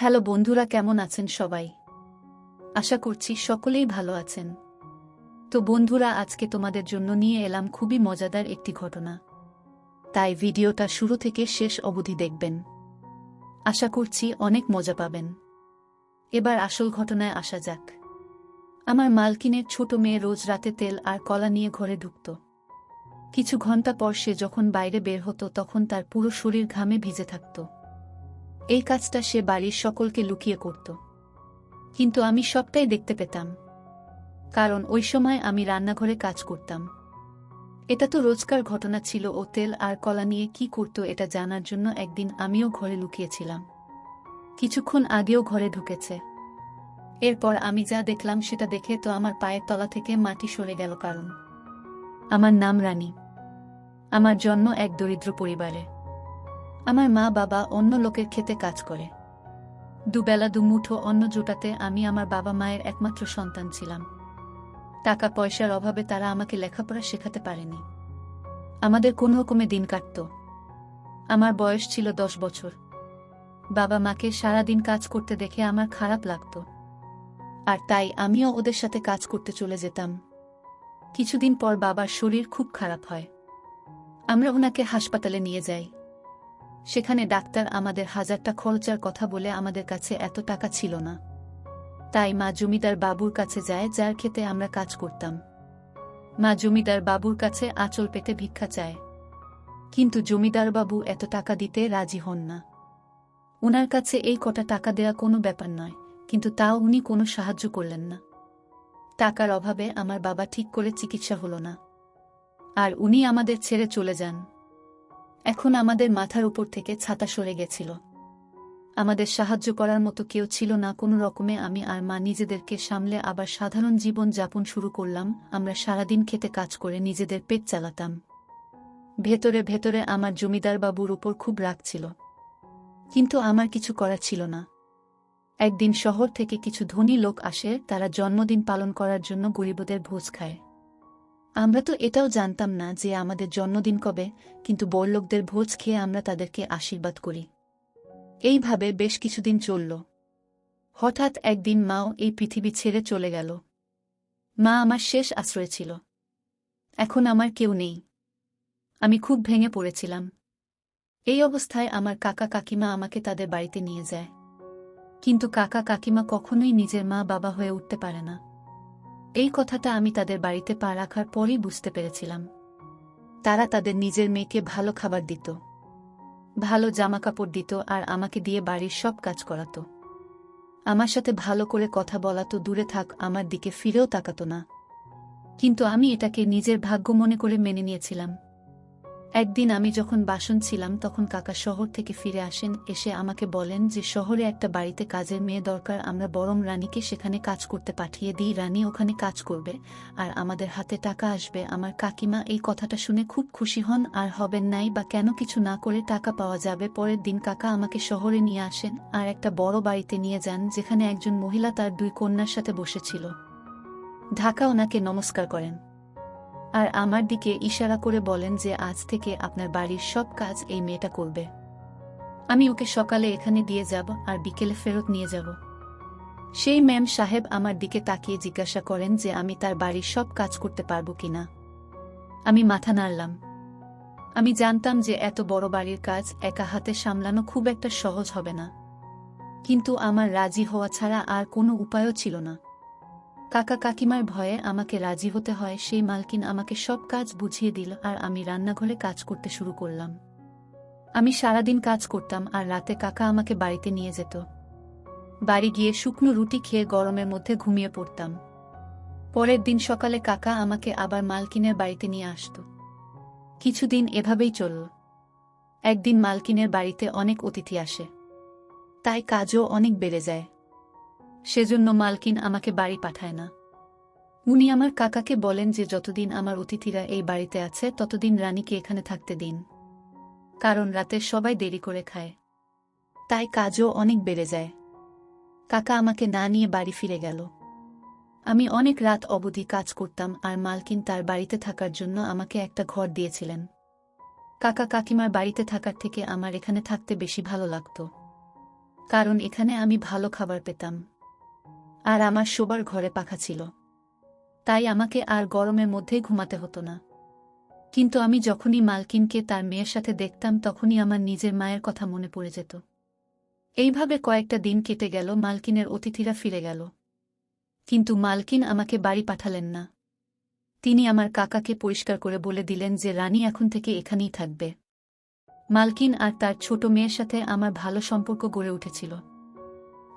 Hello বন্ধুরা, কেমন আছেন সবাই? আশা করছি সকলেই ভালো আছেন। তো বন্ধুরা, আজকে তোমাদের জন্য নিয়ে এলাম খুবই মজাদার একটি ঘটনা। তাই ভিডিওটা শুরু থেকে শেষ অবধি দেখবেন। আশা করছি অনেক মজা পাবেন। এবার আসল ঘটনায় আসা যাক। আমার মালকিনের ছোট মেয়ে রোজ রাতে তেল আর কলা নিয়ে ঘরে ঢুকত। কিছু ঘণ্টা পর সে যখন বাইরে বের হতো, তখন তার পুরো শরীর ঘামে ভিজে থাকত। এই কাজটা সে বাড়ির সকলকে লুকিয়ে করত। কিন্তু আমি সবটাই দেখতে পেতাম। কারণ ওই সময় আমি রান্নাঘরে কাজ করতাম। এটা তো রোজকার ঘটনা ছিল ও তেল আর কলা নিয়ে কি করত এটা জানার জন্য একদিন আমিও ঘরে লুকিয়েছিলাম। কিছুক্ষণ আগেও ঘরে ঢুকেছে। এরপর আমি যা দেখলাম সেটা দেখে তো আমার পায়ের তলা থেকে মাটি সরে গেল কারণ। আমার নাম রানী। আমার জন্ম এক দরিদ্র পরিবারে। আমার মা বাবা অন্য লোকের খেতে কাজ করে। দুবেলা দুমুঠো অন্ন জোটাতে আমি আমার বাবা মায়ের একমাত্র সন্তান ছিলাম। টাকা পয়সার অভাবে তারা আমাকে লেখাপড়া শেখাতে পারেনি। আমাদের কোনো রকমে দিন কাটত। আমার বয়স ছিল দশ বছর। বাবা মাকে সারাদিন কাজ করতে দেখে আমার খারাপ লাগত। আর তাই আমিও ওদের সাথে কাজ করতে চলে যেতাম। কিছুদিন পর বাবার শরীর খুব খারাপ হয়। আমরা ওনাকে হাসপাতালে নিয়ে যাই। সেখানে ডাক্তার আমাদের হাজারটা খরচার কথা বলে আমাদের কাছে এত টাকা ছিল না। তাই মা জমিদার বাবুর কাছে যায়, যার খেতে আমরা কাজ করতাম। মা জমিদার বাবুর কাছে আঁচল পেতে ভিক্ষা চায়। কিন্তু জমিদার বাবু এত টাকা দিতে রাজি হন না। উনার কাছে এই কটা টাকা দেয়া কোনো ব্যাপার নয়, কিন্তু তাও উনি কোনো সাহায্য করলেন না। টাকার অভাবে আমার বাবা ঠিক করে চিকিৎসা হল না। আর উনি আমাদের ছেড়ে চলে যান। এখন আমাদের মাথার উপর থেকে ছাতা সরে গেছিল। আমাদের সাহায্য করার মতো কেউ ছিল না, কোনো রকমে আমি আর মা নিজেদেরকে সামলে আবার সাধারণ জীবন যাপন শুরু করলাম, আমরা সারাদিন খেতে কাজ করে নিজেদের পেট চালাতাম। ভেতরে ভেতরে আমার জমিদার বাবুর উপর খুব রাগ ছিল। কিন্তু আমার কিছু করার ছিল না। একদিন শহর থেকে কিছু ধনী লোক আসে, তারা জন্মদিন পালন করার জন্য গরিবদের ভোজ খায়। আমরা তো এটাও জানতাম না যে আমাদের জন্মদিন কবে, কিন্তু বড়লোকদের ভোজ খেয়ে আমরা তাদেরকে আশীর্বাদ করি। এইভাবে বেশ কিছুদিন চলল। হঠাৎ একদিন মাও এই পৃথিবী ছেড়ে চলে গেল। মা আমার শেষ আশ্রয় ছিল। এখন আমার কেউ নেই। আমি খুব ভেঙে পড়েছিলাম। এই অবস্থায় আমার কাকা কাকিমা আমাকে তাদের বাড়িতে নিয়ে যায়। কিন্তু কাকা কাকিমা কখনোই নিজের মা বাবা হয়ে উঠতে পারে না। এই কথাটা আমি তাদের বাড়িতে পা রাখার পরই বুঝতে পেরেছিলাম। তারা তাদের নিজের মেয়েকে ভালো খাবার দিত। ভালো জামা কাপড় দিত আর আমাকে দিয়ে বাড়ির সব কাজ করাতো। আমার সাথে ভালো করে কথা বলা তো দূরে থাক, আমার দিকে ফিরেও তাকাতো না। কিন্তু আমি এটাকে নিজের ভাগ্য মনে করে মেনে নিয়েছিলাম। একদিন আমি যখন বাসন ছিলাম, তখন কাকা শহর থেকে ফিরে আসেন, এসে আমাকে বলেন যে শহরে একটা বাড়িতে কাজের মেয়ে দরকার, আমরা বরং রানীকে সেখানে কাজ করতে পাঠিয়ে দিই, রানী ওখানে কাজ করবে, আর আমাদের হাতে টাকা আসবে। আমার কাকিমা এই কথাটা শুনে খুব খুশি হন, আর হবেন নাই বা কেন কিছু না করে টাকা পাওয়া যাবে? পরের দিন কাকা আমাকে শহরে নিয়ে আসেন, আর একটা বড় বাড়িতে নিয়ে যান, যেখানে একজন মহিলা তার দুই কন্যার সাথে বসেছিল। ঢাকা ওনাকে নমস্কার করেন। আর আমার দিকে ইশারা করে বলেন যে আজ থেকে আপনার বাড়ির সব কাজ এই মেয়েটা করবে। আমি ওকে সকালে এখানে দিয়ে যাব আর বিকেলে ফেরত নিয়ে যাব। সেই ম্যাম সাহেব আমার দিকে তাকিয়ে জিজ্ঞাসা করেন যে আমি তার বাড়ির সব কাজ করতে পারব কিনা। আমি মাথা নাড়লাম। আমি জানতাম যে এত বড় বাড়ির কাজ একা হাতে সামলানো খুব একটা সহজ হবে না। কিন্তু আমার রাজি হওয়া ছাড়া আর কোনো উপায়ও ছিল না। কাকা কাকিমার ভয়ে আমাকে রাজি হতে হয়, সেই মালকিন আমাকে সব কাজ বুঝিয়ে দিল আর আমি রান্নাঘরে কাজ করতে শুরু করলাম। আমি সারাদিন কাজ করতাম আর রাতে কাকা আমাকে বাড়িতে নিয়ে যেত। বাড়ি গিয়ে শুকনো রুটি খেয়ে গরমের মধ্যে ঘুমিয়ে পড়তাম। পরের দিন সকালে কাকা আমাকে আবার মালকিনের বাড়িতে নিয়ে আসত। কিছুদিন এভাবেই চলল। একদিন মালকিনের বাড়িতে অনেক অতিথি আসে। তাই কাজও অনেক বেড়ে যায়। সেজন্য মালকিন আমাকে বাড়ি পাঠায় না। উনি আমার কাকাকে বলেন যে যতদিন আমার অতিথিরা এই বাড়িতে আছে, ততদিন রানীকে এখানে থাকতে দিন। কারণ রাতে সবাই দেরি করে খায়। তাই কাজও অনেক বেড়ে যায়। কাকা আমাকে না নিয়ে বাড়ি ফিরে গেল। আমি অনেক রাত অবধি কাজ করতাম আর মালকিন তার বাড়িতে থাকার জন্য আমাকে একটা ঘর দিয়েছিলেন। কাকা কাকিমার বাড়িতে থাকার থেকে আমার এখানে থাকতে বেশি ভালো লাগত। কারণ এখানে আমি ভালো খাবার পেতাম। আর আমার শোবার ঘরে পাখা ছিল। তাই আমাকে আর গরমের মধ্যেই ঘুমাতে হতো না। কিন্তু আমি যখনই মালকিনকে তার মেয়ের সাথে দেখতাম, তখনই আমার নিজের মায়ের কথা মনে পড়ে যেত। এইভাবে কয়েকটা দিন কেটে গেল, মালকিনের অতিথিরা ফিরে গেল। কিন্তু মালকিন আমাকে বাড়ি পাঠালেন না। তিনি আমার কাকাকে পরিষ্কার করে বলে দিলেন যে রানী এখন থেকে এখানেই থাকবে। মালকিন আর তার ছোট মেয়ের সাথে আমার ভালো সম্পর্ক গড়ে উঠেছিল।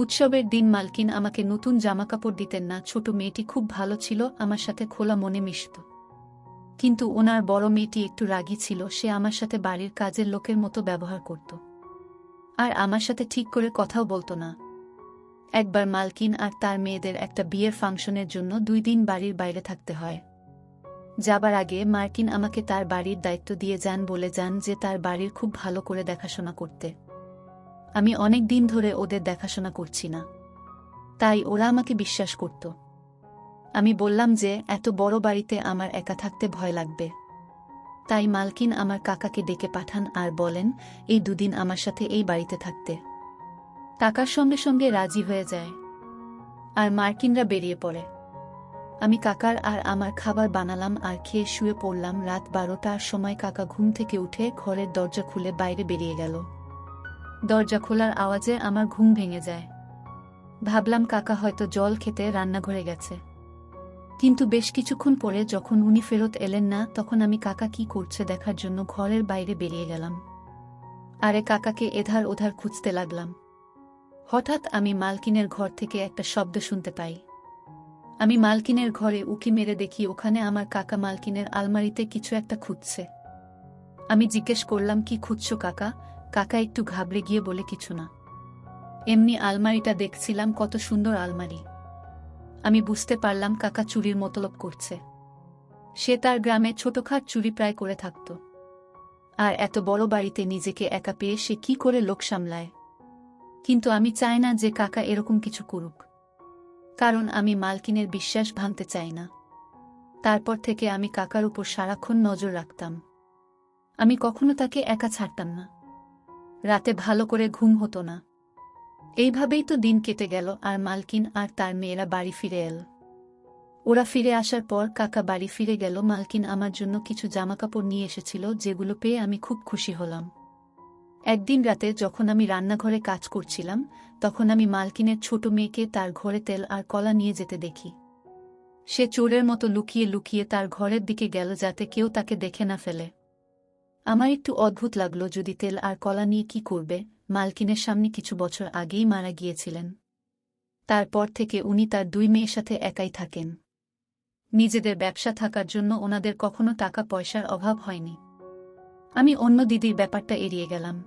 উৎসবের দিন মালকিন আমাকে নতুন জামাকাপড় দিতেন না, ছোট মেয়েটি খুব ভালো ছিল, আমার সাথে খোলা মনে মিশত। কিন্তু ওনার বড় মেয়েটি একটু রাগী ছিল, সে আমার সাথে বাড়ির কাজের লোকের মতো ব্যবহার করত। আর আমার সাথে ঠিক করে কথাও বলতো না। একবার মালকিন আর তার মেয়েদের একটা বিয়ের ফাংশনের জন্য দুই দিন বাড়ির বাইরে থাকতে হয়। যাবার আগে মার্কিন আমাকে তার বাড়ির দায়িত্ব দিয়ে যান বলে যান যে তার বাড়ির খুব ভালো করে দেখাশোনা করতে। আমি অনেক দিন ধরে ওদের দেখাশোনা করছি না। তাই ওরা আমাকে বিশ্বাস করত। আমি বললাম যে, এত বড় বাড়িতে আমার একা থাকতে ভয় লাগবে। তাই মালকিন আমার কাকাকে ডেকে পাঠান আর বলেন, এই দুদিন আমার সাথে এই বাড়িতে থাকতে। কাকার সঙ্গে সঙ্গে রাজি হয়ে যায়। আর মার্কিনরা বেরিয়ে পড়ে। আমি কাকার আর আমার খাবার বানালাম আর খেয়ে শুয়ে পড়লাম। রাত বারোটার সময় কাকা ঘুম থেকে উঠে ঘরের দরজা খুলে বাইরে বেরিয়ে গেল। দরজা খোলার আওয়াজে আমার ঘুম ভেঙে যায়। ভাবলাম কাকা হয়তো জল খেতে রান্নাঘরে গেছে। কিন্তু বেশ কিছুক্ষণ পরে যখন উনি ফেরত এলেন না, তখন আমি কাকা কি করছে দেখার জন্য ঘরের বাইরে বেরিয়ে গেলাম। আরে কাকাকে এধার ওধার খুঁজতে লাগলাম। হঠাৎ আমি মালকিনের ঘর থেকে একটা শব্দ শুনতে পাই। আমি মালকিনের ঘরে উকি মেরে দেখি ওখানে আমার কাকা মালকিনের আলমারিতে কিছু একটা খুঁজছে। আমি জিজ্ঞেস করলাম, কি খুঁজছো কাকা? কাকা একটু ঘাবড়ে গিয়ে বলে, কিছু না। এমনি আলমারিটা দেখছিলাম, কত সুন্দর আলমারি। আমি বুঝতে পারলাম কাকা চুরির মতলব করছে। সে তার গ্রামে ছোটখাট চুরি প্রায় করে থাকত। আর এত বড় বাড়িতে নিজেকে একা পেয়ে সে কি করে লোক সামলায়? কিন্তু আমি চাই না যে কাকা এরকম কিছু করুক। কারণ আমি মালকিনের বিশ্বাস ভাঙতে চাই না। তারপর থেকে আমি কাকার উপর সারাক্ষণ নজর রাখতাম। আমি কখনো তাকে একা ছাড়তাম না। রাতে ভালো করে ঘুম হতো না। এইভাবেই তো দিন কেটে গেল আর মালকিন আর তার মেয়েরা বাড়ি ফিরে এল। ওরা ফিরে আসার পর কাকা বাড়ি ফিরে গেল, মালকিন আমার জন্য কিছু জামাকাপড় নিয়ে এসেছিল যেগুলো পেয়ে আমি খুব খুশি হলাম। একদিন রাতে যখন আমি রান্নাঘরে কাজ করছিলাম, তখন আমি মালকিনের ছোট মেয়েকে তার ঘরে তেল আর কলা নিয়ে যেতে দেখি। সে চোরের মতো লুকিয়ে লুকিয়ে তার ঘরের দিকে গেল যাতে কেউ তাকে দেখে না ফেলে। আমার একটু অদ্ভুত লাগল যদি তেল আর কলা নিয়ে কি করবে, মালকিনের সামনে কিছু বছর আগেই মারা গিয়েছিলেন। তারপর থেকে উনি তার দুই মেয়ের সাথে একাই থাকেন। নিজেদের ব্যবসা থাকার জন্য ওনাদের কখনো টাকা পয়সার অভাব হয়নি। আমি অন্য দিদির ব্যাপারটা এড়িয়ে গেলাম।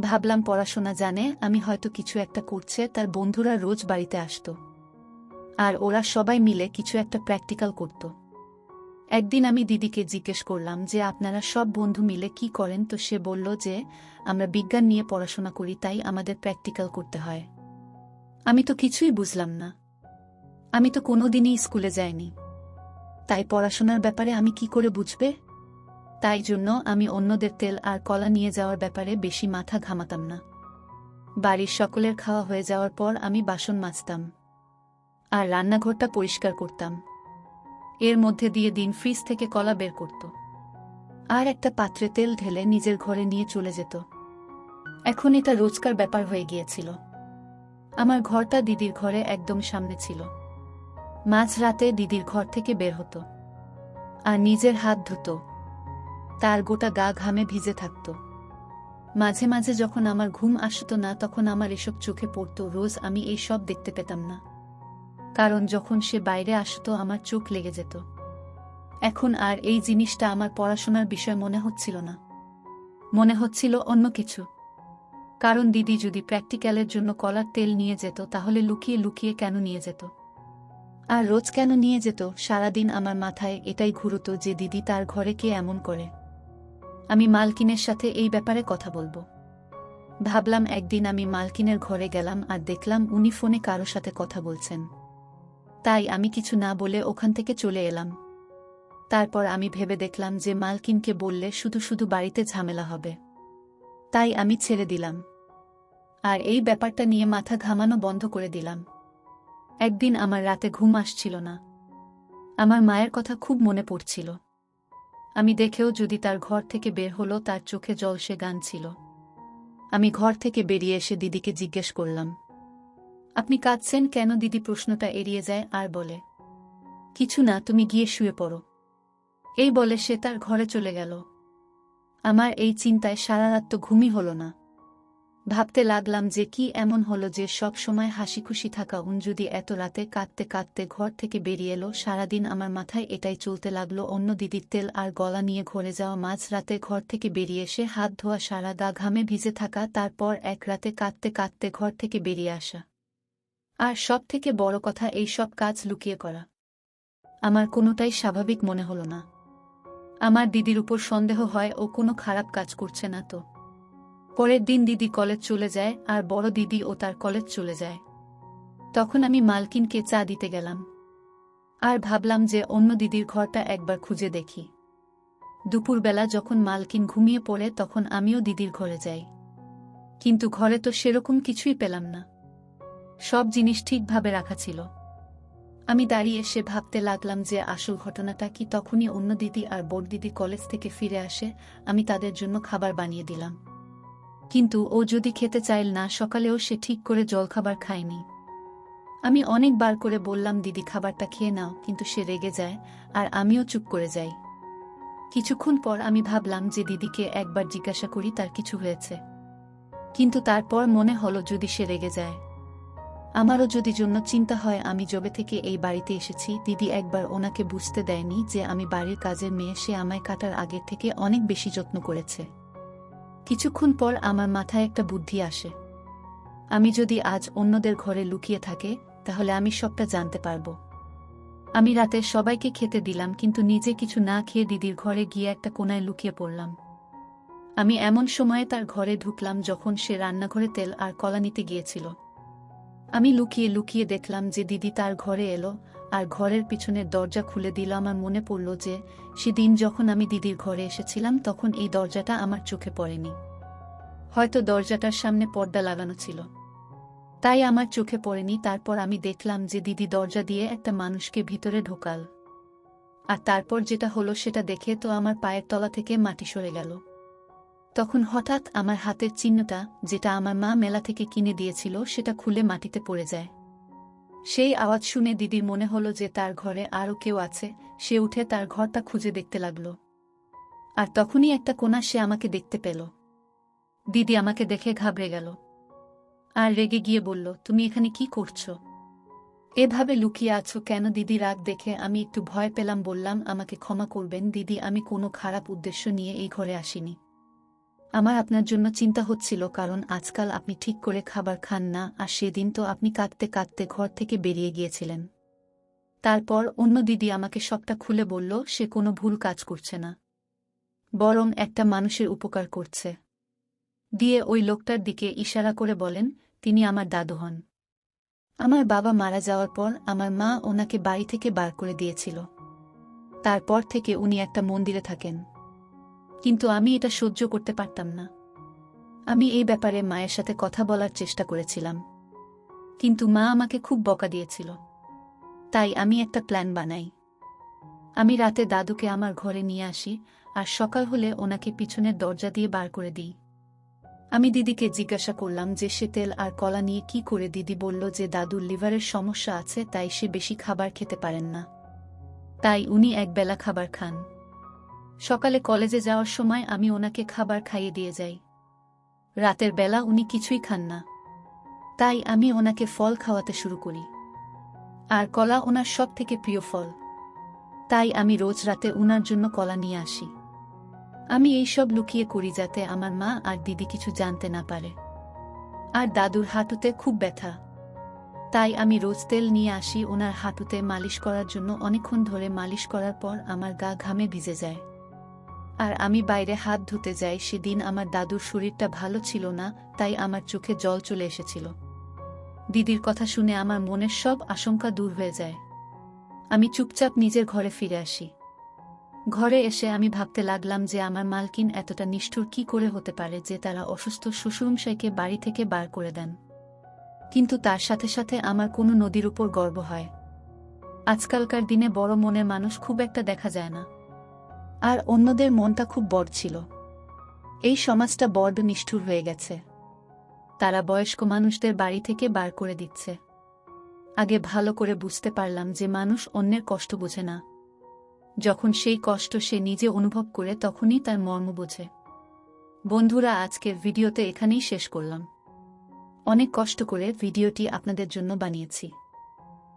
ভাবলাম পড়াশোনা জানে, আমি হয়তো কিছু একটা করছে, তার বন্ধুরা রোজ বাড়িতে আসত। আর ওরা সবাই মিলে কিছু একটা প্র্যাকটিক্যাল করত। একদিন আমি দিদিকে জিজ্ঞেস করলাম যে, আপনারা সব বন্ধু মিলে কি করেন? তো সে বলল যে, আমরা বিজ্ঞান নিয়ে পড়াশোনা করি, তাই আমাদের প্র্যাকটিক্যাল করতে হয়। আমি তো কিছুই বুঝলাম না। আমি তো কোনোদিনই স্কুলে যাইনি। তাই পড়াশোনার ব্যাপারে আমি কি করে বুঝবে? তাই জন্য আমি অন্যদের তেল আর কলা নিয়ে যাওয়ার ব্যাপারে বেশি মাথা ঘামাতাম না। বাড়ির সকলের খাওয়া হয়ে যাওয়ার পর আমি বাসন মাজতাম। আর রান্নাঘরটা পরিষ্কার করতাম। এর মধ্যে দিয়ে দিন ফ্রিজ থেকে কলা বের করত। আর একটা পাত্রে তেল ঢেলে নিজের ঘরে নিয়ে চলে যেত। এখন এটা রোজকার ব্যাপার হয়ে গিয়েছিল। আমার ঘরটা দিদির ঘরে একদম সামনে ছিল। মাঝ রাতে দিদির ঘর থেকে বের হতো। আর নিজের হাত ধুতো। তার গোটা গা ঘামে ভিজে থাকত। মাঝে মাঝে যখন আমার ঘুম আসত না, তখন আমার এসব চোখে পড়ত। রোজ আমি এই সব দেখতে পেতাম না। কারণ যখন সে বাইরে আসতো আমার চোখ লেগে যেত। এখন আর এই জিনিসটা আমার পড়াশোনার বিষয় মনে হচ্ছিল না। মনে হচ্ছিল অন্য কিছু। কারণ দিদি যদি প্র্যাকটিক্যালের জন্য কলার তেল নিয়ে যেত তাহলে লুকিয়ে লুকিয়ে কেন নিয়ে যেত? আর রোজ কেন নিয়ে যেত? সারাদিন আমার মাথায় এটাই ঘুরত যে দিদি তার ঘরে কে এমন করে। আমি মালকিনের সাথে এই ব্যাপারে কথা বলব। ভাবলাম একদিন আমি মালকিনের ঘরে গেলাম আর দেখলাম উনি ফোনে কারও সাথে কথা বলছেন। তাই আমি কিছু না বলে ওখান থেকে চলে এলাম। তারপর আমি ভেবে দেখলাম যে মালকিনকে বললে শুধু শুধু বাড়িতে ঝামেলা হবে। তাই আমি ছেড়ে দিলাম। আর এই ব্যাপারটা নিয়ে মাথা ঘামানো বন্ধ করে দিলাম। একদিন আমার রাতে ঘুম আসছিল না। আমার মায়ের কথা খুব মনে পড়ছিল। আমি দেখেও যদি তার ঘর থেকে বের হলো তার চোখে জল সে গান ছিল। আমি ঘর থেকে বেরিয়ে এসে দিদিকে জিজ্ঞেস করলাম আপনি কাঁদছেন কেন দিদি প্রশ্নটা এড়িয়ে যায় আর বলে, কিছু না, তুমি গিয়ে শুয়ে পড়ো। এই বলে সে তার ঘরে চলে গেল। আমার এই চিন্তায় সারা রাত তো ঘুমই হল না। ভাবতে লাগলাম যে কি এমন হলো যে সব সময় হাসি খুশি থাকা উন যদি এত রাতে কাঁদতে কাঁদতে ঘর থেকে বেরিয়ে এলো। সারাদিন আমার মাথায় এটাই চলতে লাগল, অন্য দিদির তেল আর গলা নিয়ে ঘরে যাওয়া মাঝ রাতে ঘর থেকে বেরিয়ে এসে হাত ধোয়া সারা গা ঘামে ভিজে থাকা, তারপর এক রাতে কাঁদতে কাঁদতে ঘর থেকে বেরিয়ে আসা। আর সব থেকে বড় কথা, এই সব কাজ লুকিয়ে করা। আমার কোনোটাই স্বাভাবিক মনে হলো না। আমার দিদির উপর সন্দেহ হয়, ও কোনো খারাপ কাজ করছে না তো। পরের দিন দিদি কলেজ চলে যায়, আর বড় দিদি ও তার কলেজ চলে যায়। তখন আমি মালকিনকে চা দিতে গেলাম। আর ভাবলাম যে অন্য দিদির ঘরটা একবার খুঁজে দেখি। দুপুরবেলা যখন মালকিন ঘুমিয়ে পড়ে, তখন আমিও দিদির ঘরে যাই। কিন্তু ঘরে তো সেরকম কিছুই পেলাম না। সব জিনিস ঠিকভাবে রাখা ছিল। আমি দাঁড়িয়ে এসে ভাবতে লাগলাম যে আসল ঘটনাটা কি তখনই অন্য দিদি আর বোর দিদি কলেজ থেকে ফিরে আসে, আমি তাদের জন্য খাবার বানিয়ে দিলাম। কিন্তু ও যদি খেতে চাইল না, সকালেও সে ঠিক করে জলখাবার খায়নি। আমি অনেকবার করে বললাম, দিদি, খাবারটা খেয়ে নাও। কিন্তু সে রেগে যায় আর আমিও চুপ করে যাই। কিছুক্ষণ পর আমি ভাবলাম যে দিদিকে একবার জিজ্ঞাসা করি, তার কিছু হয়েছে। কিন্তু তারপর মনে হলো যদি সে রেগে যায়। আমারও যদি জন্য চিন্তা হয়, আমি জবে থেকে এই বাড়িতে এসেছি, দিদি একবার ওনাকে বুঝতে দেয়নি যে আমি বাড়ির কাজের মেয়ে, সে আমায় কাটার আগের থেকে অনেক বেশি যত্ন করেছে। কিছুক্ষণ পর আমার মাথায় একটা বুদ্ধি আসে। আমি যদি আজ অন্যদের ঘরে লুকিয়ে থাকে, তাহলে আমি সবটা জানতে পারব। আমি রাতে সবাইকে খেতে দিলাম, কিন্তু নিজে কিছু না খেয়ে দিদির ঘরে গিয়ে একটা কোনায় লুকিয়ে পড়লাম। আমি এমন সময়ে তার ঘরে ঢুকলাম যখন সে রান্নাঘরে তেল আর কলা নিতে গিয়েছিল। আমি লুকিয়ে লুকিয়ে দেখলাম যে দিদি তার ঘরে এলো, আর ঘরের পিছনের দরজা খুলে দিল। আমার মনে পড়ল যে সেদিন যখন আমি দিদির ঘরে এসেছিলাম, তখন এই দরজাটা আমার চোখে পড়েনি। হয়তো দরজাটার সামনে পর্দা লাগানো ছিল। তাই আমার চোখে পড়েনি। তারপর আমি দেখলাম যে দিদি দরজা দিয়ে একটা মানুষকে ভিতরে ঢোকাল। আর তারপর যেটা হলো সেটা দেখে তো আমার পায়ের তলা থেকে মাটি সরে গেল। তখন হঠাৎ আমার হাতের চিহ্নটা, যেটা আমার মা মেলা থেকে কিনে দিয়েছিল, সেটা খুলে মাটিতে পড়ে যায়। সেই আওয়াজ শুনে দিদির মনে হলো যে তার ঘরে আরও কেউ আছে, সে উঠে তার ঘরটা খুঁজে দেখতে লাগল। আর তখনই একটা কোনা সে আমাকে দেখতে পেল। দিদি আমাকে দেখে ঘাবড়ে গেল। আর রেগে গিয়ে বলল, তুমি এখানে কি করছ? এভাবে লুকিয়ে আছো কেন? দিদি রাগ দেখে আমি একটু ভয় পেলাম, বললাম, আমাকে ক্ষমা করবেন, দিদি, আমি কোনো খারাপ উদ্দেশ্য নিয়ে এই ঘরে আসিনি। আমার আপনার জন্য চিন্তা হচ্ছিল কারণ আজকাল আপনি ঠিক করে খাবার খান না আর সেদিন তো আপনি কাঁদতে কাঁদতে ঘর থেকে বেরিয়ে গিয়েছিলেন। তারপর অন্য দিদি আমাকে সবটা খুলে বলল, সে কোনো ভুল কাজ করছে না। বরং একটা মানুষের উপকার করছে। দিয়ে ওই লোকটার দিকে ইশারা করে বলেন, তিনি আমার দাদু হন। আমার বাবা মারা যাওয়ার পর আমার মা ওনাকে বাড়ি থেকে বার করে দিয়েছিল। তারপর থেকে উনি একটা মন্দিরে থাকেন। কিন্তু আমি এটা সহ্য করতে পারতাম না। আমি এই ব্যাপারে মায়ের সাথে কথা বলার চেষ্টা করেছিলাম। কিন্তু মা আমাকে খুব বকা দিয়েছিল। তাই আমি একটা প্ল্যান বানাই। আমি রাতে দাদুকে আমার ঘরে নিয়ে আসি আর সকাল হলে ওনাকে পিছনের দরজা দিয়ে বার করে দিই। আমি দিদিকে জিজ্ঞাসা করলাম যে সে তেল আর কলা নিয়ে কি করে দিদি বলল যে দাদুর লিভারের সমস্যা আছে, তাই সে বেশি খাবার খেতে পারেন না। তাই উনি একবেলা খাবার খান। সকালে কলেজে যাওয়ার সময় আমি ওনাকে খাবার খাইয়ে দিয়ে যাই। রাতের বেলা উনি কিছুই খান না। তাই আমি ওনাকে ফল খাওয়াতে শুরু করি। আর কলা ওনার সব থেকে প্রিয় ফল। তাই আমি রোজ রাতে উনার জন্য কলা নিয়ে আসি। আমি এই সব লুকিয়ে করি যাতে আমার মা আর দিদি কিছু জানতে না পারে। আর দাদুর হাঁটুতে খুব ব্যথা। তাই আমি রোজ তেল নিয়ে আসি ওনার হাঁটুতে মালিশ করার জন্য অনেকক্ষণ ধরে মালিশ করার পর আমার গা ঘামে ভিজে যায়। আর আমি বাইরে হাত ধুতে যাই সেদিন আমার দাদুর শরীরটা ভালো ছিল না, তাই আমার চোখে জল চলে এসেছিল। দিদির কথা শুনে আমার মনের সব আশঙ্কা দূর হয়ে যায়। আমি চুপচাপ নিজের ঘরে ফিরে আসি। ঘরে এসে আমি ভাবতে লাগলাম যে আমার মালকিন এতটা নিষ্ঠুর কি করে হতে পারে যে তারা অসুস্থ শ্বশুরমশাইকে বাড়ি থেকে বার করে দেন। কিন্তু তার সাথে সাথে আমার কোনো নদীর উপর গর্ব হয়। আজকালকার দিনে বড় মনের মানুষ খুব একটা দেখা যায় না। আর অন্যদের মনটা খুব বড় ছিল। এই সমাজটা বড্ড নিষ্ঠুর হয়ে গেছে। তারা বয়স্ক মানুষদের বাড়ি থেকে বার করে দিচ্ছে। আগে ভালো করে বুঝতে পারলাম যে মানুষ অন্যের কষ্ট বোঝে না। যখন সেই কষ্ট সে নিজে অনুভব করে তখনই তার মর্ম বোঝে। বন্ধুরা, আজকের ভিডিওতে এখানেই শেষ করলাম। অনেক কষ্ট করে ভিডিওটি আপনাদের জন্য বানিয়েছি।